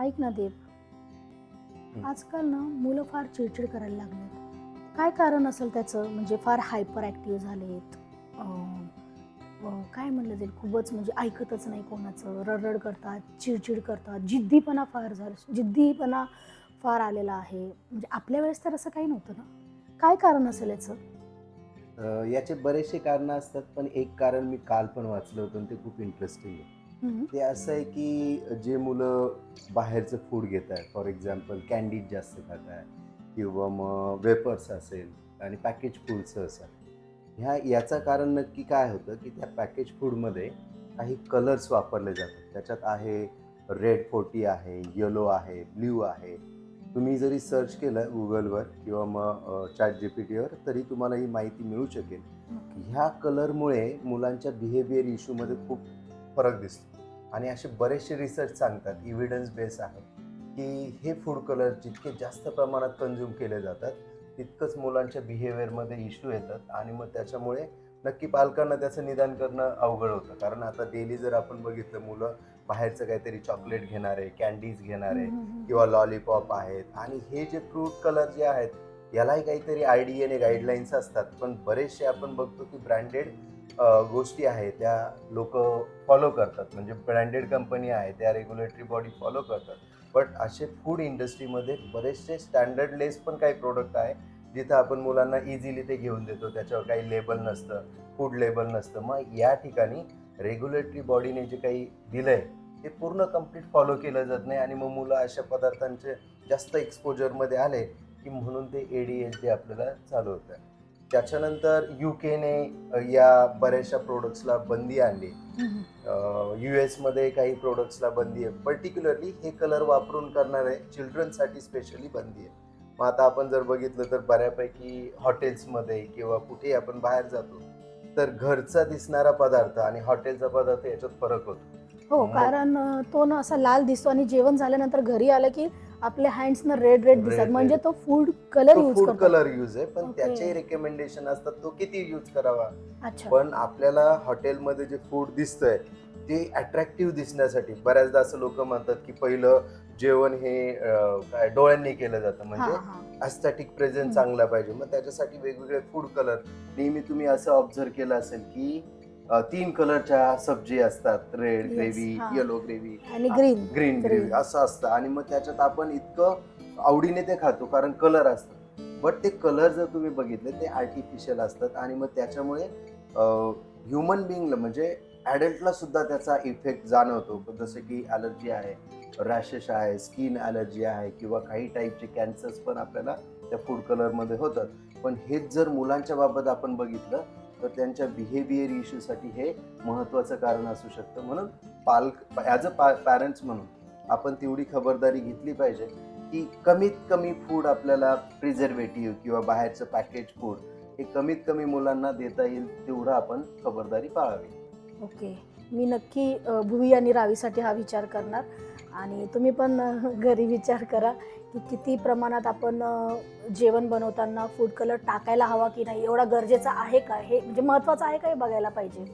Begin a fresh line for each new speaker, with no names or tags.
ऐक ना देव. आजकाल ना मुलं फार चिडचिड करायला लागलेत. काय कारण असेल त्याचं? म्हणजे फार हायपर ॲक्टिव्ह झालेत काय म्हणलं जाईल? खूपच म्हणजे ऐकतच नाही कोणाचं. रडरड करतात चिडचिड करतात. जिद्दीपणा फार झालं जिद्दीपणा फार आलेला आहे. म्हणजे आपल्या वेळेस तर असं काही नव्हतं ना? काय कारण असेल याचं?
याचे बरेचसे कारणं असतात पण एक कारण मी काल पण वाचलं होतं ते खूप इंटरेस्टिंग आहे. ते असं आहे की जे मुलं बाहेरचं फूड घेत आहे फॉर एक्झाम्पल कॅन्डीज जास्त खात आहे किंवा मग वेपर्स असेल आणि पॅकेज फूडचं असेल ह्या याचं कारण नक्की काय होतं की त्या पॅकेज फूडमध्ये काही कलर्स वापरले जातात. त्याच्यात आहे रेड फोर्टी आहे येलो आहे ब्ल्यू आहे. तुम्ही जरी सर्च केलं गुगलवर किंवा मग चॅट जी पी टीवर तरी तुम्हाला ही माहिती मिळू शकेल. ह्या कलरमुळे मुलांच्या बिहेवियर इश्यूमध्ये खूप फरक दिसतो. आणि असे बरेचसे रिसर्च सांगतात इव्हिडन्स बेस आहे की हे फूड कलर जितके जास्त प्रमाणात कन्झ्युम केले जातात तितकंच मुलांच्या बिहेवियरमध्ये इश्यू येतात आणि मग त्याच्यामुळे नक्की पालकांना त्याचं निदान करणं अवघड होतं. कारण आता डेली जर आपण बघितलं मुलं बाहेरचं काहीतरी चॉकलेट घेणार आहे कॅन्डीज घेणार आहे. किंवा लॉलीपॉप आहेत आणि हे जे फ्रूट कलर जे आहेत यालाही काहीतरी आय डी एन गाईडलाईन्स असतात. पण बरेचसे आपण बघतो की ब्रँडेड गोष्टी आहेत त्या लोक फॉलो करतात. म्हणजे ब्रँडेड कंपनी आहे त्या रेग्युलेटरी बॉडी फॉलो करतात. बट असे फूड इंडस्ट्रीमध्ये बरेचसे स्टँडर्ड लेस पण काही प्रोडक्ट आहे जिथं आपण मुलांना इझिली ते घेऊन देतो. त्याच्यावर काही लेबल नसतं फूड लेबल नसतं. मग या ठिकाणी रेग्युलेटरी बॉडीने जे काही दिलं आहे ते पूर्ण कंप्लीट फॉलो केलं जात नाही. आणि मग मुलं अशा पदार्थांचे जास्त एक्सपोजरमध्ये आले की म्हणून ते ए डी एच डी आपल्याला चालू होतं त्याच्यानंतर यू केने या बऱ्याचशा प्रोडक्ट्सला बंदी आणली.
हम्म.
यू एसमध्ये काही प्रोडक्ट्सला बंदी आहे. पर्टिक्युलरली हे कलर वापरून करणारे चिल्ड्रनसाठी स्पेशली बंदी आहे. मग आता आपण जर बघितलं तर बऱ्यापैकी हॉटेल्समध्ये किंवा कुठेही आपण बाहेर जातो तर घरचा दिसणारा पदार्थ आणि हॉटेलचा पदार्थ याच्यात फरक होतो.
हो कारण तो ना असा लाल दिसतो आणि जेवण झाल्यानंतर घरी आलं की आपल्या हँड्स ना रेड रेड दिसतात.
Red,
म्हणजे. तो फूड कलर यूज
फूड
करतो.
कलर यूज आहे पण
Okay.
त्याचे रेकमेंडेशन असतात तो किती यूज करावा?
अच्छा.
पण आपल्याला हॉटेलमध्ये जे फूड दिसतंय ते अट्रॅक्टिव्ह दिसण्यासाठी बऱ्याचदा असं लोक म्हणतात की पहिलं जेवण हे अं, काय डोळ्यांनी केलं जातं. म्हणजे
हा.
अस्थेटिक
हम्म.
प्रेझेंट चांगला पाहिजे. मग त्याच्यासाठी वेगवेगळे फूड कलर नेहमी तुम्ही असं ऑब्झर्व केलं असेल की तीन कलरच्या सब्जी असतात रेड
Yes,
ग्रेव्ही
हा.
Yellow gravy.
आणि ग्रीन.
ग्रीन. ग्रेव्ही असं असतं. आणि मग त्याच्यात आपण इतकं आवडीने ते खातो कारण कलर असतं बट ते कलर जर तुम्ही बघितले ते आर्टिफिशियल असतात. आणि मग त्याच्यामुळे ह्युमन बिईंगला म्हणजे ॲडल्टला सुद्धा त्याचा इफेक्ट जाणवतो. जसं की ॲलर्जी आहे रॅशेस आहे स्किन ॲलर्जी आहे किंवा काही टाईपचे कॅन्सर्स पण आपल्याला त्या फूड कलरमध्ये होतात. पण हेच जर मुलांच्या बाबत आपण बघितलं तर त्यांच्या बिहेवियर इश्यूसाठी हे महत्त्वाचं कारण असू शकतं. म्हणून पालक ॲज अ पा पॅरेंट्स म्हणून आपण तेवढी खबरदारी घेतली पाहिजे की कमीत कमी फूड आपल्याला प्रिझर्वेटिव्ह किंवा बाहेरचं पॅकेज फूड हे कमीत कमी मुलांना देता येईल तेवढं आपण खबरदारी पाळावी.
ओके. मी नक्की भुवी आणि रावीसाठी हा विचार करणार. आणि तुम्ही पण घरी विचार करा की किती प्रमाणात आपण जेवण बनवताना फूड कलर टाकायला हवा की नाही एवढा गरजेचा आहे का? हे म्हणजे महत्त्वाचं आहे का हे बघायला पाहिजे?